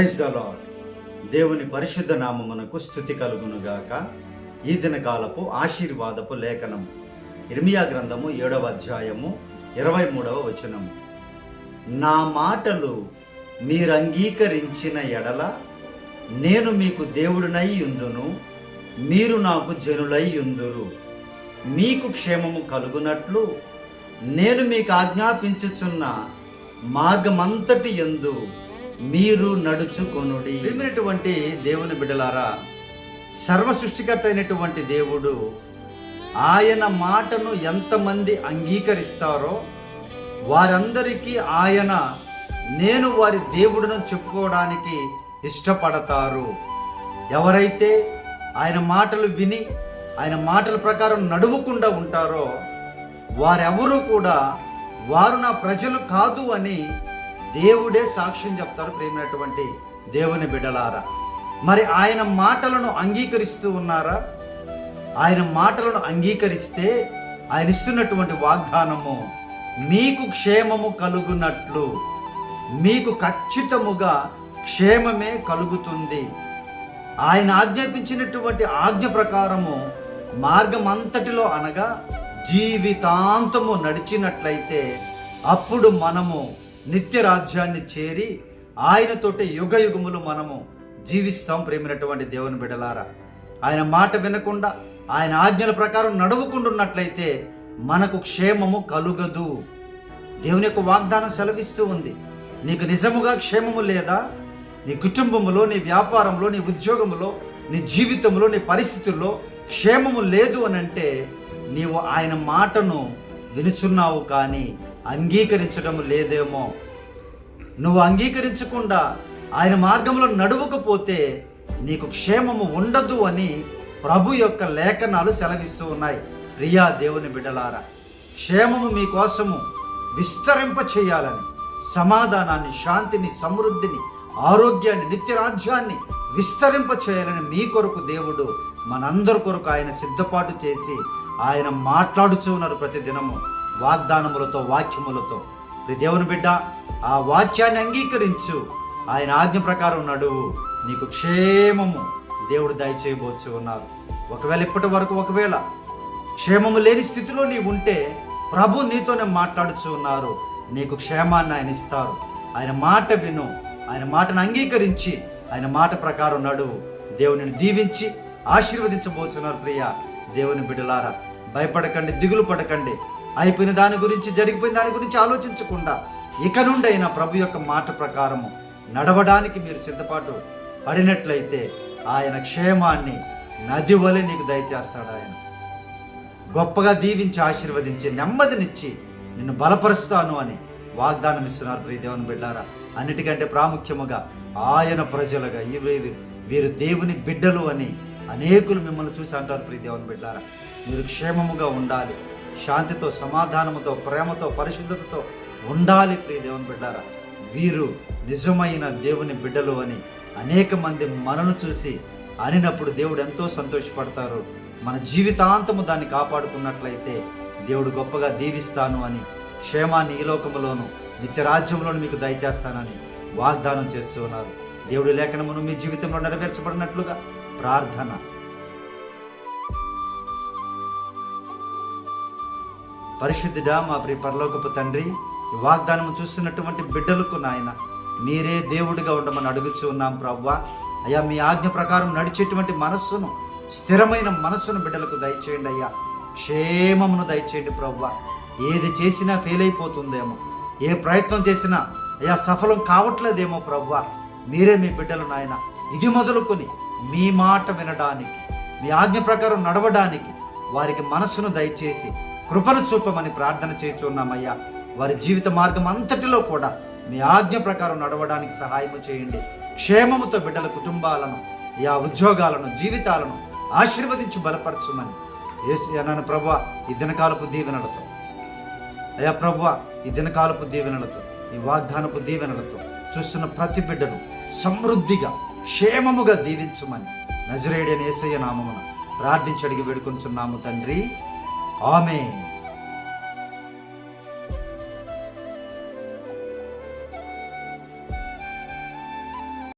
Praise the lord దేవుని పరిశుద్ధ నామమునకు స్థుతి కలుగునుగాక. ఈ దినకాలపు ఆశీర్వాదపు లేఖనం. ఇర్మియా గ్రంథము ఏడవ అధ్యాయము ఇరవై మూడవ వచనము నా మాటలు మీరు అంగీకరించిన ఎడల నేను మీకు దేవుడినై ఉందును మీరు నాకు జనులై ఉందురు మీకు క్షేమము కలుగునట్లు నేను మీకు ఆజ్ఞాపించుచున్న మార్గమంతటి ఎందు మీరు నడుచుకొనుడి. ప్రియమైనటువంటి దేవుని బిడ్డలారా సర్వ సృష్టికర్త అయినటువంటి దేవుడు ఆయన మాటను ఎంతమంది అంగీకరిస్తారో వారందరికీ ఆయన నేను వారి దేవుడును చెప్పుకోవడానికి ఇష్టపడతారు. ఎవరైతే ఆయన మాటలు విని ఆయన మాటల ప్రకారం నడువకుండా ఉంటారో వారెవరూ కూడా వారు నా ప్రజలు కాదు అని దేవుడే సాక్ష్యం చెప్తారు ప్రేమైనటువంటి దేవుని బిడ్డలారా. మరి ఆయన మాటలను అంగీకరిస్తూ ఉన్నారా? ఆయన మాటలను అంగీకరిస్తే ఆయన ఇస్తున్నటువంటి వాగ్దానము మీకు క్షేమము కలుగునట్లు మీకు ఖచ్చితముగా క్షేమమే కలుగుతుంది. ఆయన ఆజ్ఞాపించినటువంటి ఆజ్ఞ ప్రకారము మార్గం అంతటిలో అనగా జీవితాంతము నడిచినట్లయితే అప్పుడు మనము నిత్య రాజ్యాన్ని చేరి ఆయనతోటి యుగ యుగములు మనము జీవిస్తాం ప్రేమినటువంటి దేవుని బిడలారా ఆయన మాట వినకుండా ఆయన ఆజ్ఞల ప్రకారం నడువుకుంటున్నట్లయితే మనకు క్షేమము కలుగదు. దేవుని యొక్క వాగ్దానం సెలవిస్తూ ఉంది. నీకు నిజముగా క్షేమము లేదా? నీ కుటుంబంలో నీ వ్యాపారంలో నీ ఉద్యోగంలో నీ జీవితంలో నీ పరిస్థితుల్లో క్షేమము లేదు అని అంటే నీవు ఆయన మాటను వినుచున్నావు కానీ అంగీకరించడం లేదేమో. నువ్వు అంగీకరించకుండా ఆయన మార్గంలో నడువకపోతే నీకు క్షేమము ఉండదు అని ప్రభు యొక్క లేఖనాలు సెలవిస్తూ ఉన్నాయి. ప్రియా దేవుని బిడ్డలారా క్షేమము మీకోసము విస్తరింప చేయాలని సమాధానాన్ని శాంతిని సమృద్ధిని ఆరోగ్యాన్ని నిత్యరాజ్యాన్ని విస్తరింప చేయాలని మీ కొరకు దేవుడు మనందరి కొరకు ఆయన సిద్ధపాటు చేసి ఆయన మాట్లాడుచూ ఉన్నారు ప్రతి దినము వాగ్దానములతో వాక్యములతో. దేవుని బిడ్డ ఆ వాక్యాన్ని అంగీకరించు. ఆయన ఆజ్ఞ ప్రకారం నడువు నీకు క్షేమము. దేవుడు దయచేయబోచి ఉన్నారు. ఒకవేళ ఇప్పటి వరకు ఒకవేళ క్షేమము లేని స్థితిలో నీవు ఉంటే ప్రభు నీతోనే మాట్లాడుచు ఉన్నారు. నీకు క్షేమాన్ని ఆయన ఇస్తారు. ఆయన మాట విను. ఆయన మాటను అంగీకరించి ఆయన మాట ప్రకారం నడువు దేవునిని దీవించి ఆశీర్వదించబోతున్నారు ప్రియ దేవుని బిడ్డలారా. భయపడకండి దిగులు పడకండి. అయిపోయిన దాని గురించి జరిగిపోయిన దాని గురించి ఆలోచించకుండా ఇక నుండైనా ప్రభు యొక్క మాట ప్రకారము నడవడానికి మీరు సిద్ధపాటు పడినట్లయితే ఆయన క్షేమాన్ని నది వలె నీకు దయచేస్తాడు ఆయన. గొప్పగా దీవించి ఆశీర్వదించి నెమ్మదినిచ్చి నిన్ను బలపరుస్తాను అని వాగ్దానం ఇస్తున్నారు ప్రియ దేవుని బిడ్డారా. అన్నిటికంటే ప్రాముఖ్యముగా ఆయన ప్రజలుగా ఈ వీరు వీరు దేవుని బిడ్డలు అని అనేకులు మిమ్మల్ని చూసి అంటారు ప్రియ దేవుని బిడ్డారా. మీరు క్షేమముగా ఉండాలి. శాంతితో సమాధానముతో ప్రేమతో పరిశుద్ధతతో ఉండాలి ప్రియ దేవుని బిడ్డారా. వీరు నిజమైన దేవుని బిడ్డలు అని అనేక మంది మనను చూసి అనినప్పుడు దేవుడు ఎంతో సంతోషపడతారు. మన జీవితాంతము దాన్ని కాపాడుకున్నట్లయితే దేవుడు గొప్పగా దీవిస్తాను అని క్షేమాన్ని ఈ లోకంలోను నిత్యరాజ్యంలోను మీకు దయచేస్తానని వాగ్దానం చేస్తూ ఉన్నారు దేవుడి లేఖనమును మీ జీవితంలో నెరవేర్చబడినట్లుగా ప్రార్థన. పరిశుద్ధుడా మా ప్రి పరలోకపు తండ్రి ఈ వాగ్దానం చూస్తున్నటువంటి బిడ్డలకు నాయన మీరే దేవుడిగా ఉండమని అడుగుచు ఉన్నాం ప్రవ్వా. అయ్యా మీ ఆజ్ఞ ప్రకారం నడిచేటువంటి మనస్సును స్థిరమైన మనస్సును బిడ్డలకు దయచేయండి అయ్యా. క్షేమమును దయచేయండి ప్రవ్వా. ఏది చేసినా ఫెయిల్ అయిపోతుందేమో ఏ ప్రయత్నం చేసినా అయ్యా సఫలం కావట్లేదేమో ప్రవ్వా. మీరే మీ బిడ్డలు నాయన ఇది మొదలుకొని మీ మాట వినడానికి మీ ఆజ్ఞ ప్రకారం నడవడానికి వారికి మనస్సును దయచేసి కృపను చూపమని ప్రార్థన చేస్తున్నామయ్యా వారి జీవిత మార్గం అంతటిలో కూడా మీ ఆజ్ఞ ప్రకారం నడవడానికి సహాయము చేయండి. క్షేమముతో బిడ్డల కుటుంబాలను యా ఉద్యోగాలను జీవితాలను ఆశీర్వదించి బలపరచుమని. నన్ను ప్రభు ఈ దినకాలపు దీవెనలతో. అయ్యా ప్రభు ఈ దినకాలపు దీవెనలతో ఈ వాగ్దానపు దీవెనలతో చూస్తున్న ప్రతి బిడ్డను సమృద్ధిగా క్షేమముగా దీవించమని. నజరేడని ఏసయ్య నామమున ప్రార్థించి అడిగి వేడుకొంచున్నాము తండ్రి. Amen.